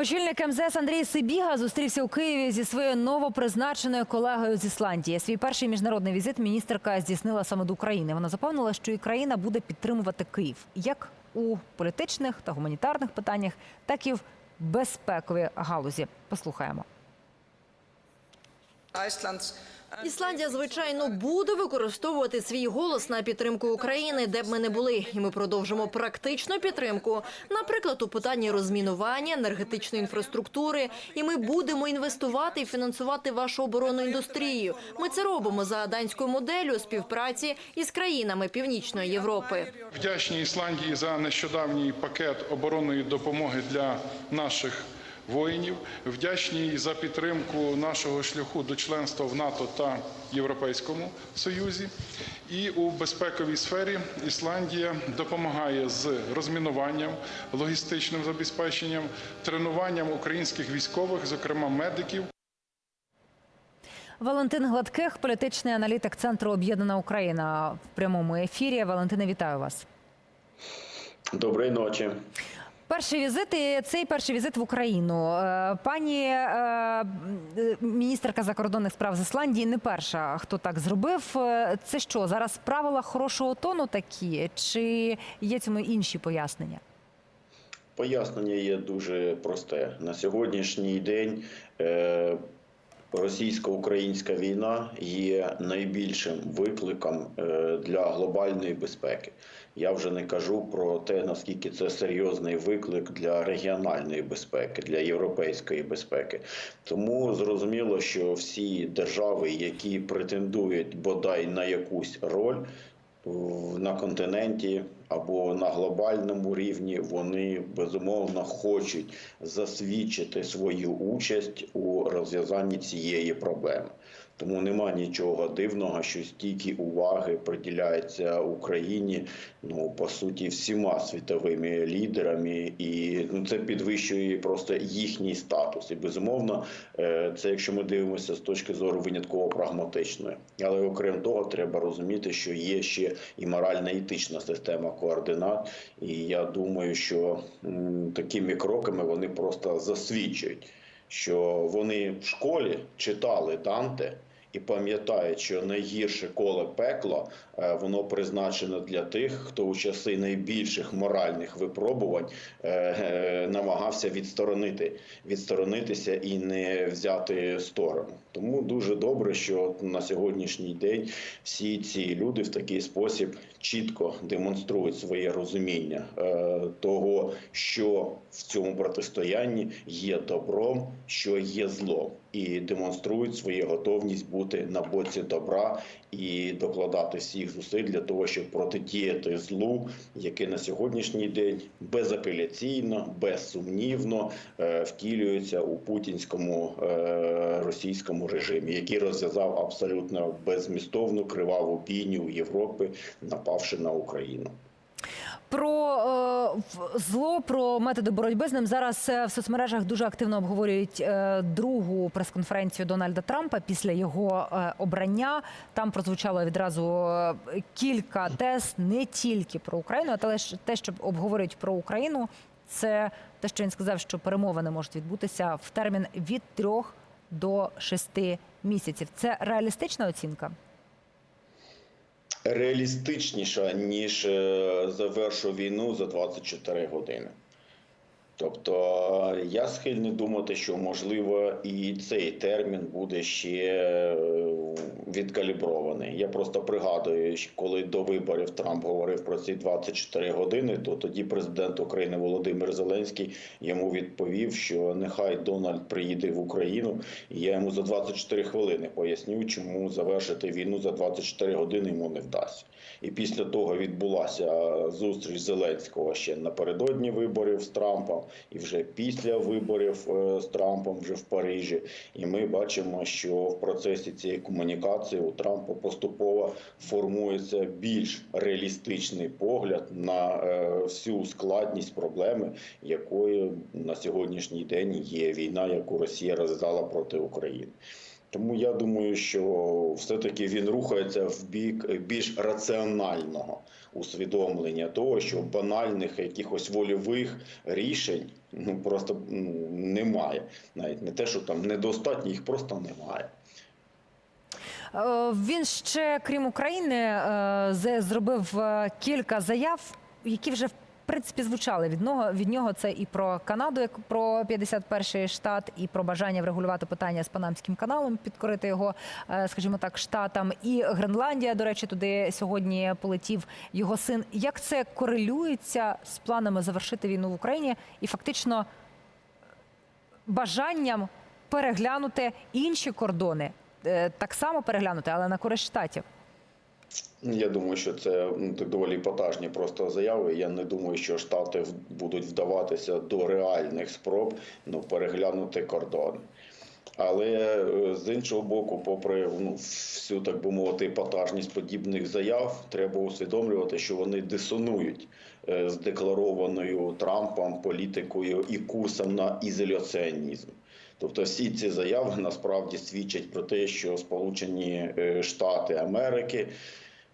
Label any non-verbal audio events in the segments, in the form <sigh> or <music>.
Очільник МЗС Андрій Сибіга зустрівся у Києві зі своєю новопризначеною колегою з Ісландії. Свій перший міжнародний візит міністерка здійснила саме до України. Вона запевнила, що і країна буде підтримувати Київ як у політичних та гуманітарних питаннях, так і в безпековій галузі. Послухаємо. Iceland's Ісландія, звичайно, буде використовувати свій голос на підтримку України, де б ми не були, і ми продовжимо практичну підтримку, наприклад, у питанні розмінування, енергетичної інфраструктури. І ми будемо інвестувати і фінансувати вашу оборонну індустрію. Ми це робимо за данською моделлю співпраці із країнами Північної Європи. Вдячні Ісландії за нещодавній пакет оборонної допомоги для наших воїнів. Вдячні за підтримку нашого шляху до членства в НАТО та Європейському Союзі. І у безпековій сфері Ісландія допомагає з розмінуванням, логістичним забезпеченням, тренуванням українських військових, зокрема медиків. Валентин Гладких, політичний аналітик центру Об'єднана Україна в прямому ефірі. Валентине, вітаю вас. Доброї ночі. Перший візит і цей перший візит в Україну. Е, Пані е, міністерка закордонних справ з Ісландії не перша, хто так зробив. Е, Це що зараз правила хорошого тону такі, чи є цьому інші пояснення? Пояснення є дуже просте. На сьогоднішній день російсько-українська війна є найбільшим викликом е, для глобальної безпеки. Я вже не кажу про те, наскільки це серйозний виклик для регіональної безпеки, для європейської безпеки. Тому зрозуміло, що всі держави, які претендують бодай на якусь роль, на континенті або на глобальному рівні вони безумовно хочуть засвідчити свою участь у розв'язанні цієї проблеми. Тому нема нічого дивного, що стільки уваги приділяється Україні, ну по суті, всіма світовими лідерами, і ну це підвищує просто їхній статус. І безумовно, е, це якщо ми дивимося з точки зору винятково прагматичної. Але окрім того, треба розуміти, що є ще і моральна етична система координат. І я думаю, що такими кроками вони просто засвідчують, що вони в школі читали Данте. І пам'ятають, що найгірше коле пекло е, воно призначено для тих, хто у часи найбільших моральних випробувань е, е, намагався відсторонити, відсторонитися і не взяти сторону. Тому дуже добре, що на сьогоднішній день всі ці люди в такий спосіб чітко демонструють своє розуміння е, того, що в цьому протистоянні є добром, що є злом, і демонструють свою готовність бути на боці добра і докладати всіх зусиль для того, щоб протидіяти злу, яке на сьогоднішній день безапеляційно, безсумнівно е, втілюється у путінському е, російському режимі, який розв'язав абсолютно безмістовну криваву бійню в Європі, напавши на Україну. Про е, зло, про методи боротьби з ним зараз е, в соцмережах дуже активно обговорюють е, другу прес-конференцію Дональда Трампа після його е, обрання. Там прозвучало відразу е, кілька тез не тільки про Україну, а те, що обговорюють про Україну, це те, що він сказав, що перемовини можуть відбутися в термін від трьох до шести місяців. Це реалістична оцінка? Реалістичніша, ніж е, завершу війну за 24 години. Тобто е, я схильний думати, що можливо і цей термін буде ще е, відкалібрований. Я просто пригадую, коли до виборів Трамп говорив про ці 24 години, то тоді президент України Володимир Зеленський йому відповів, що нехай Дональд приїде в Україну, і я йому за 24 хвилини поясню, чому завершити війну за 24 години йому не вдасться. І після того відбулася зустріч Зеленського ще напередодні виборів з Трампом, і вже після виборів е, з Трампом вже в Парижі. І ми бачимо, що в процесі цієї комунікації у Трампа поступово формується більш реалістичний погляд на е, всю складність проблеми, якою на сьогоднішній день є війна, яку Росія розв'язала проти України. Тому я думаю, що все-таки він рухається в бік більш раціонального усвідомлення того, що банальних якихось вольових рішень Ну просто ну, немає. Навіть не те, що там недостатньо, їх просто немає. Е, Він ще, крім України, е, зробив е, кілька заяв, які вже в принципі звучали від нього. Від нього це і про Канаду, як про 51-й штат, і про бажання врегулювати питання з Панамським каналом, підкорити його, е, скажімо так, штатам. І Гренландія, до речі, туди сьогодні полетів його син. Як це корелюється з планами завершити війну в Україні і фактично бажанням переглянути інші кордони, Е, так само переглянути, але на користь штатів. Я думаю, що це ну, доволі епатажні просто заяви. Я не думаю, що штати будуть вдаватися до реальних спроб ну, переглянути кордон. Але е, з іншого боку, попри ну, всю так би мовити епатажність подібних заяв, треба усвідомлювати, що вони дисонують е, з декларованою Трампом політикою і курсом на ізоляціонізм. Тобто всі ці заяви насправді свідчать про те, що Сполучені е, Штати Америки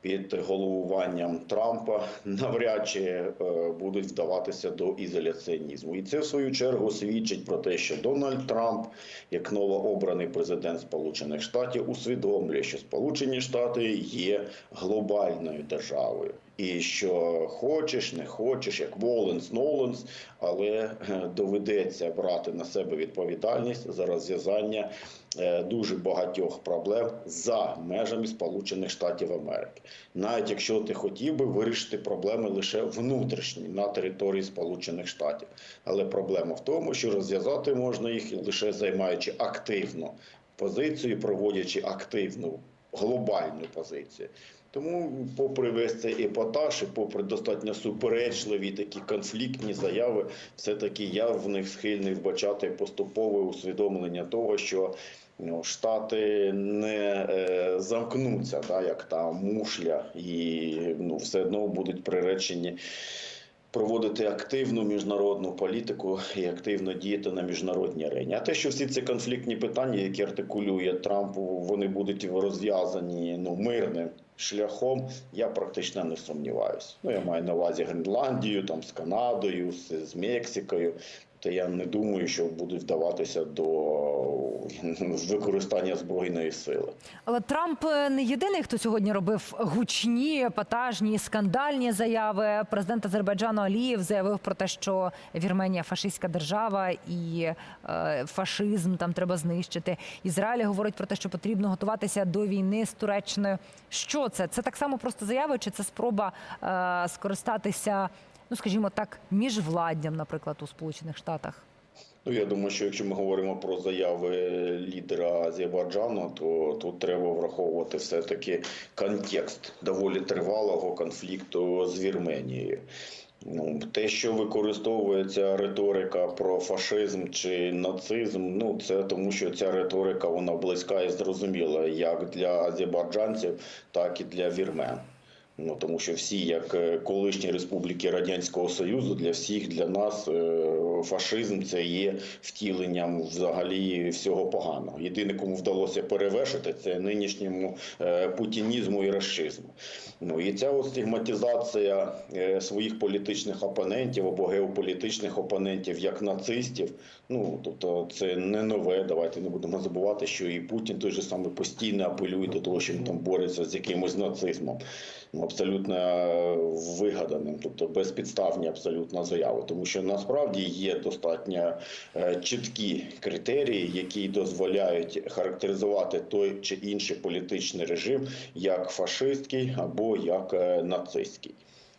під головуванням Трампа навряд чи е, будуть вдаватися до ізоляціонізму. І це в свою чергу свідчить про те, що Дональд Трамп, як новообраний президент Сполучених Штатів, усвідомлює, що Сполучені Штати є глобальною державою. І що хочеш, не хочеш, як Воленс, Ноленс, але е, доведеться брати на себе відповідальність за розв'язання е, дуже багатьох проблем за межами Сполучених Штатів Америки. Навіть якщо ти хотів би вирішити проблеми лише внутрішні на території Сполучених Штатів. Але проблема в тому, що розв'язати можна їх лише займаючи активну позицію, проводячи активну глобальну позицію. Тому, попри весь цей епатаж, і попри достатньо суперечливі такі конфліктні заяви, все-таки я в них схильний вбачати поступове усвідомлення того, що ну, Штати не е, замкнуться, да, як та мушля, і ну, все одно будуть приречені проводити активну міжнародну політику і активно діяти на міжнародній арені. А те, що всі ці конфліктні питання, які артикулює Трамп, вони будуть розв'язані ну мирним шляхом, я практично не сумніваюся. Ну я маю на увазі Гренландію, там з Канадою, з, з Мексикою. То я не думаю, що будуть вдаватися до використання збройної сили. Але Трамп е, не єдиний, хто сьогодні робив гучні, епатажні, скандальні заяви. Президент Азербайджану Алієв заявив про те, що Вірменія фашистська держава і е, фашизм там треба знищити. Ізраїль говорить про те, що потрібно готуватися до війни з Туреччиною. Що це? Це так само просто заяви, чи це спроба е, скористатися, ну скажімо так, міжвладдям, наприклад, у Сполучених Штатах? Ну, я думаю, що якщо ми говоримо про заяви лідера Азербайджану, то тут треба враховувати все-таки контекст доволі тривалого конфлікту з Вірменією. Ну, те, що використовується риторика про фашизм чи нацизм, ну це тому, що ця риторика вона близька і зрозуміла як для азербайджанців, так і для вірмен. Ну тому що всі, як е, колишні республіки Радянського Союзу, для всіх для нас е, фашизм це є втіленням взагалі всього поганого. Єдине, кому вдалося перевершити, це нинішньому е, путінізму і расизму. Ну і ця от стигматизація своїх політичних опонентів або геополітичних опонентів як нацистів. Ну тобто це не нове. Давайте не будемо забувати, що і Путін той же самий постійно апелює до того, що він там бореться з якимось нацизмом. Абсолютно вигаданим, тобто безпідставні абсолютно заяви, тому що насправді є достатньо е, чіткі критерії, які дозволяють характеризувати той чи інший політичний режим як фашистський або як е, нацистський.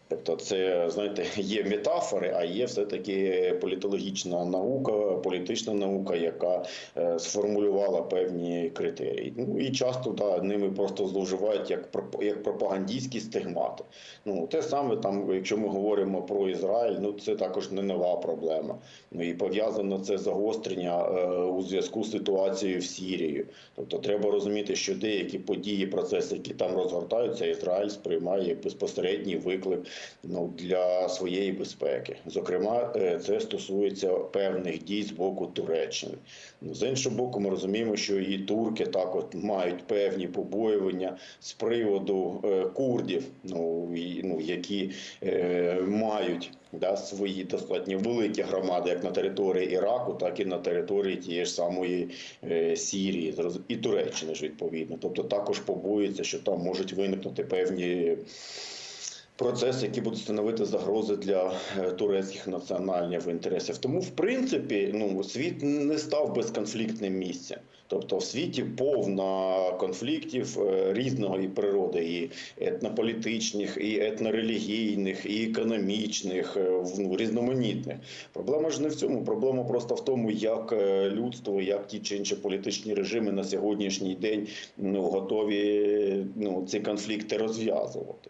Тобто, це знаєте, <laughs> є метафори, а є все таки політологічна наука, політична наука, яка е, сформулювала певні критерії. Ну і часто да, ними просто зловживають як як пропагандистські стигмати. Ну те саме там, якщо ми говоримо про Ізраїль, ну це також не нова проблема. Ну і пов'язано це загострення е, у зв'язку з ситуацією в Сірії. Тобто треба розуміти, що деякі події, процеси, які там розгортаються, Ізраїль сприймає безпосередній виклик ну, для своєї безпеки. Зокрема, е, це стосується певних дій з боку Туреччини. Ну, з іншого боку, ми розуміємо, що і турки так от мають певні побоювання з приводу е, курдів, ну, і, ну які е, мають да, свої достатньо великі громади, як на території Іраку, так і на території тієї ж самої е, Сірії і Туреччини ж відповідно. Тобто також побоюються, що там можуть виникнути певні процеси, які будуть становити загрози для е, турецьких національних інтересів. Тому, в принципі, ну світ не став безконфліктним місцем. Тобто в світі повна конфліктів е, різної природи, і етнополітичних, і етнорелігійних, і економічних, е, ну, різноманітних. Проблема ж не в цьому. Проблема просто в тому, як людство, як ті чи інші політичні режими на сьогоднішній день ну, готові ну, ці конфлікти розв'язувати.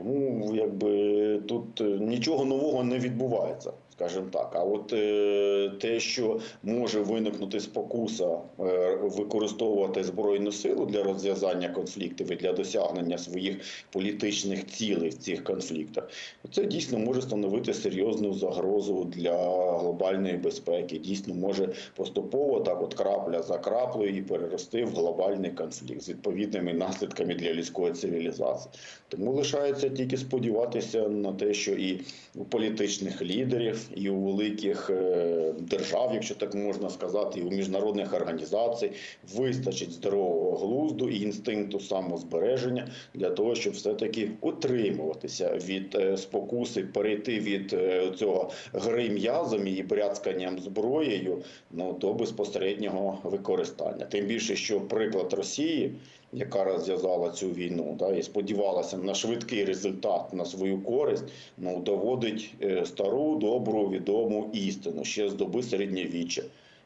Тому якби тут е, нічого нового не відбувається, скажімо так. А от е, те, що може виникнути спокуса е, використовувати збройну силу для розв'язання конфліктів і для досягнення своїх політичних цілей в цих конфліктах, це дійсно може становити серйозну загрозу для глобальної безпеки. Дійсно може поступово так, от крапля за краплею і перерости в глобальний конфлікт з відповідними наслідками для людської цивілізації. Тому лишається тільки сподіватися на те, що і у політичних лідерів, і у великих е, держав, якщо так можна сказати, і у міжнародних організацій вистачить здорового глузду і інстинкту самозбереження для того, щоб все-таки утримуватися від е, спокуси, перейти від е, цього гри м'язами і бряцканням зброєю ну, до безпосереднього використання. Тим більше, що приклад Росії яка розв'язала цю війну, да, і сподівалася на швидкий результат на свою користь, ну доводить е, стару, добру, відому істину ще з доби середньовіччя.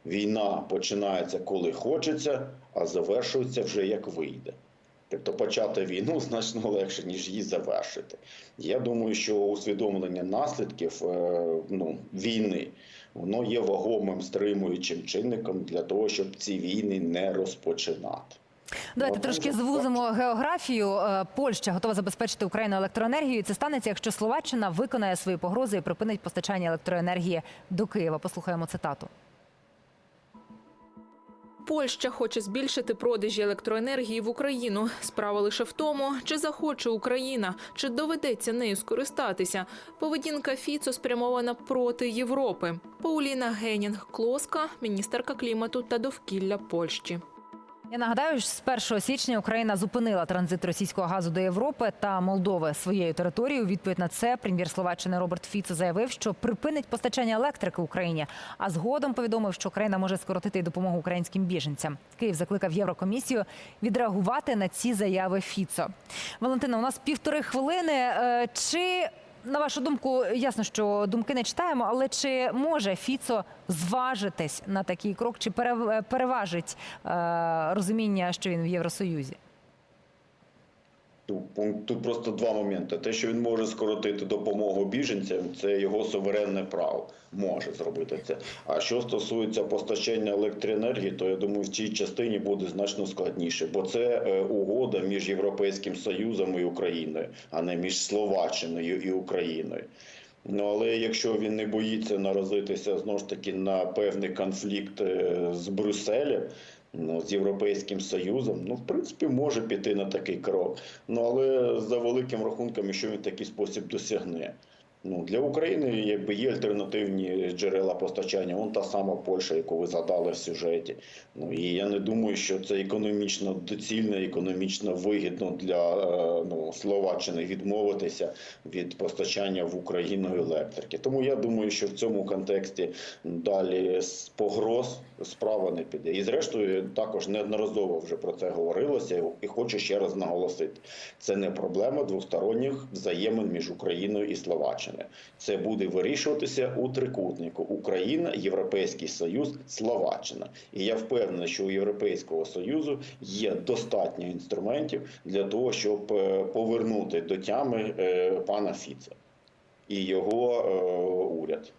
Війна починається коли хочеться, а завершується вже як вийде. Тобто почати війну значно легше, ніж її завершити. Я думаю, що усвідомлення наслідків е, ну, війни воно є вагомим стримуючим чинником для того, щоб ці війни не розпочинати. Давайте трошки звузимо географію. Е, Польща готова забезпечити Україну електроенергією. Це станеться, якщо Словаччина виконає свої погрози і припинить постачання електроенергії до Києва. Послухаємо цитату. Польща хоче збільшити продажі електроенергії в Україну. Справа лише в тому, чи захоче Україна, чи доведеться нею скористатися. Поведінка Фіцо спрямована проти Європи. Пауліна Генінг Клоска, міністерка клімату та довкілля Польщі. Я нагадаю, що з 1 січня Україна зупинила транзит російського газу до Європи та Молдови своєю територією. Відповідь на це прем'єр Словаччини Роберт Фіцо заявив, що припинить постачання електрики Україні. А згодом повідомив, що Україна може скоротити допомогу українським біженцям. Київ закликав Єврокомісію відреагувати на ці заяви Фіцо. Валентина, у нас півтори хвилини. Е, Чи на вашу думку, ясно, що думки не читаємо, але чи може Фіцо зважитись на такий крок, чи перев- переважить е, розуміння, що він в Євросоюзі? Тут, тут просто два моменти. Те, що він може скоротити допомогу біженцям, це його суверенне право. Може зробити це. А що стосується постачання електроенергії, то я думаю, в цій частині буде значно складніше, бо це е, угода між Європейським Союзом і Україною, а не між Словаччиною і Україною. Ну але якщо він не боїться наразитися знову ж таки на певний конфлікт е, з Брюсселем, ну, з Європейським Союзом, ну в принципі може піти на такий крок. Ну але за великим рахунком, що він такий спосіб досягне. Ну для України якби є альтернативні джерела постачання. Вон та сама Польща, яку ви згадали в сюжеті. Ну і я не думаю, що це економічно доцільно, економічно вигідно для е, ну, Словаччини відмовитися від постачання в Україну електрики. Тому я думаю, що в цьому контексті далі погроз справа не піде. І зрештою також неодноразово вже про це говорилося, і хочу ще раз наголосити: це не проблема двосторонніх взаємин між Україною і Словаччиною. Це буде вирішуватися у трикутнику: Україна, Європейський Союз, Словаччина. І я впевнений, що у Європейського союзу є достатньо інструментів для того, щоб е, повернути до тями е, пана Фіца і його е, уряд.